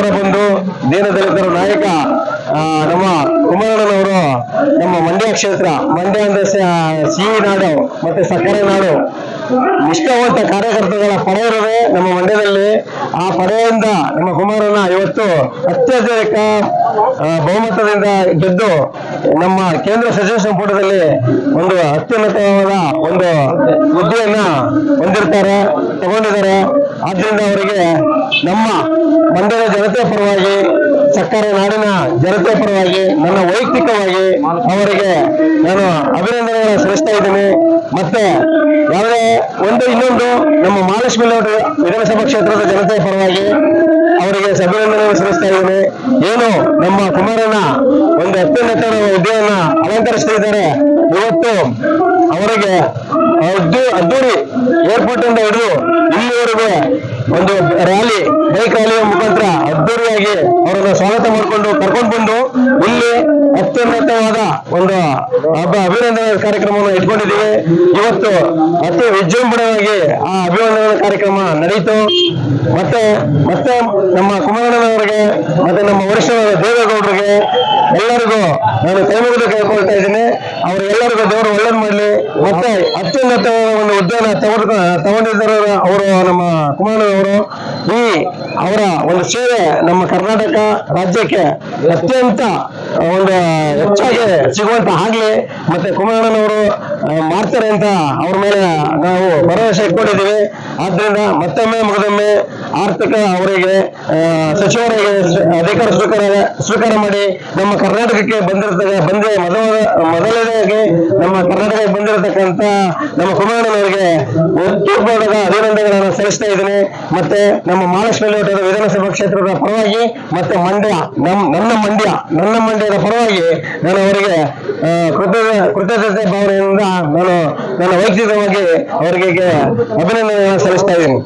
ಬಡವರ ಬಂಧು ನಾಯಕ ಆ, ನಮ್ಮ ಕುಮಾರಣ್ಣನವರು ನಮ್ಮ ಮಂಡ್ಯ ಕ್ಷೇತ್ರ ಮಂಡ್ಯ ಅಂದ್ರೆ ಸಿಹಿ ನಾಡು ಮತ್ತೆ ಸಕ್ಕರೆ ನಾಡು. ನಿಷ್ಠಾವಂತ ಕಾರ್ಯಕರ್ತಗಳ ಪಡೆ ಇರೋದೇ ನಮ್ಮ ಮಂಡ್ಯದಲ್ಲಿ. ಆ ಪಡೆಯಿಂದ ನಮ್ಮ ಕುಮಾರಣ್ಣ ಇವತ್ತು ಅತ್ಯಧಿಕ ಬಹುಮತದಿಂದ ಗೆದ್ದು ನಮ್ಮ ಕೇಂದ್ರ ಸಚಿವ ಸಂಪುಟದಲ್ಲಿ ಒಂದು ಅತ್ಯುನ್ನತವಾದ ಒಂದು ಹುದ್ದೆಯನ್ನ ಹೊಂದಿರ್ತಾರೆ ತಗೊಂಡಿದ್ದಾರೆ. ಆದ್ರಿಂದ ಅವರಿಗೆ ನಮ್ಮ ಮಂಡ್ಯದ ಜನತೆ ಪರವಾಗಿ ಸಕ್ಕರೆ ನಾಡಿನ ಜನತೆ ಪರವಾಗಿ, ನನ್ನ ವೈಯಕ್ತಿಕವಾಗಿ ಅವರಿಗೆ ನಾನು ಅಭಿನಂದನೆಗಳನ್ನು ಸಲ್ಲಿಸ್ತಾ ಇದ್ದೀನಿ. ಮತ್ತೆ ಯಾವುದೇ ಒಂದು ಇನ್ನೊಂದು ನಮ್ಮ ಮಾಲೇಶ್ ಲೇಔಟ್ ವಿಧಾನಸಭಾ ಕ್ಷೇತ್ರದ ಜನತೆ ಪರವಾಗಿ ಅವರಿಗೆ ಅಭಿನಂದನೆಗಳನ್ನು ಸಲ್ಲಿಸ್ತಾ ಇದ್ದೀನಿ. ಏನು ನಮ್ಮ ಕುಮಾರಣ್ಣ ಒಂದು ಅತ್ಯುನ್ನತ ಅಲಂಕರಿಸ್ತಾ ಅಲಂಕರಿಸ್ತಿದ್ದಾರೆ ಇವತ್ತು ಅವರಿಗೆ ಅದ್ದು ಅದ್ದೂರಿ ಏರ್ಪೋರ್ಟ್ ಇಂದ ಹಿಡಿದು ಇಲ್ಲಿವರೆಗೂ ಒಂದು ರ್ಯಾಲಿ ಬೈಕ್ ರ್ಯಾಲಿಯ ಮುಖಾಂತರ ಅದ್ದೂರಿಯಾಗಿ ಅವರನ್ನು ಸ್ವಾಗತ ಮಾಡಿಕೊಂಡು ಕರ್ಕೊಂಡು ಬಂದು ಇಲ್ಲಿ ಅತ್ಯುನ್ನತವಾದ ಒಂದು ಹಬ್ಬ ಅಭಿನಂದನೆ ಕಾರ್ಯಕ್ರಮವನ್ನು ಇಟ್ಕೊಂಡಿದ್ದೀವಿ. ಇವತ್ತು ಅತಿ ವಿಜೃಂಭಣೆಯಾಗಿ ಆ ಅಭಿನಂದನೆ ಕಾರ್ಯಕ್ರಮ ನಡೆಯಿತು. ಮತ್ತೆ ಮತ್ತೆ ನಮ್ಮ ಕುಮಾರಣ್ಣನವರಿಗೆ, ಮತ್ತೆ ನಮ್ಮ ವರಿಷ್ಠರಾದ ದೇವೇಗೌಡರಿಗೆ ಎಲ್ಲರಿಗೂ ನಾನು ಕೈ ಮುಗಿದು ಕೇಳ್ಕೊಳ್ತಾ ಇದ್ದೀನಿ. ಅವರೆಲ್ಲರಿಗೂ ದೇವರು ಒಳ್ಳೇದು ಮಾಡಲಿ. ಮತ್ತೆ ಅತ್ಯುನ್ನತ ಒಂದು ಹುದ್ದೆನ ತಗೊಂಡು ತಗೊಂಡಿದ್ದಾರೆ ಅವರು ನಮ್ಮ ಕುಮಾರಣ್ಣನವರು ಈ ಅವರ ಒಂದು ಸೇವೆ ನಮ್ಮ ಕರ್ನಾಟಕ ರಾಜ್ಯಕ್ಕೆ ಅತ್ಯಂತ ಒಂದು ಹೆಚ್ಚಾಗಿ ಸಿಗುವಂತ ಆಗ್ಲಿ. ಮತ್ತೆ ಕುಮಾರಣ್ಣನವರು ಮಾಡ್ತಾರೆ ಅಂತ ಅವ್ರ ಮೇಲೆ ನಾವು ಭರವಸೆ ಇಟ್ಕೊಂಡಿದ್ದೀವಿ. ಆದ್ರಿಂದ ಮತ್ತೊಮ್ಮೆ ಮುಗದೊಮ್ಮೆ ಆರ್ಥಿಕ ಅವರಿಗೆ ಸಚಿವರಿಗೆ ಅಧಿಕಾರ ಸ್ವೀಕಾರ ಸ್ವೀಕಾರ ಮಾಡಿ ನಮ್ಮ ಕರ್ನಾಟಕಕ್ಕೆ ಬಂದಿರತಕ್ಕ, ಬಂದೇ ಮೊದಲ, ಮೊದಲನೇದಾಗಿ ನಮ್ಮ ಕರ್ನಾಟಕಕ್ಕೆ ಬಂದಿರತಕ್ಕಂತ ನಮ್ಮ ಕುಮಾರಣ್ಣನವರಿಗೆ ಉತ್ತೂರ್ಪದ ಅಭಿನಂದನೆಗಳನ್ನು ಸಲ್ಲಿಸ್ತಾ ಇದ್ದೀನಿ. ಮತ್ತೆ ನಮ್ಮ ಮಹಾಲಕ್ಷ್ಮಿ ಲೇಔಟದ ವಿಧಾನಸಭಾ ಕ್ಷೇತ್ರದ ಪರವಾಗಿ ಮತ್ತೆ ಮಂಡ್ಯ, ನಮ್, ನನ್ನ ಮಂಡ್ಯ, ನನ್ನ ಮಂಡ್ಯದ ಪರವಾಗಿ ನಾನು ಅವರಿಗೆ ಕೃತಜ್ಞ, ಕೃತಜ್ಞತೆ ಭಾವನೆಯಿಂದ ನಾನು ನನ್ನ ವೈಯಕ್ತಿಕವಾಗಿ ಅವರಿಗೆ ಅಭಿನಂದನೆ ಸಲ್ಲಿಸ್ತಾ ಇದ್ದೀನಿ.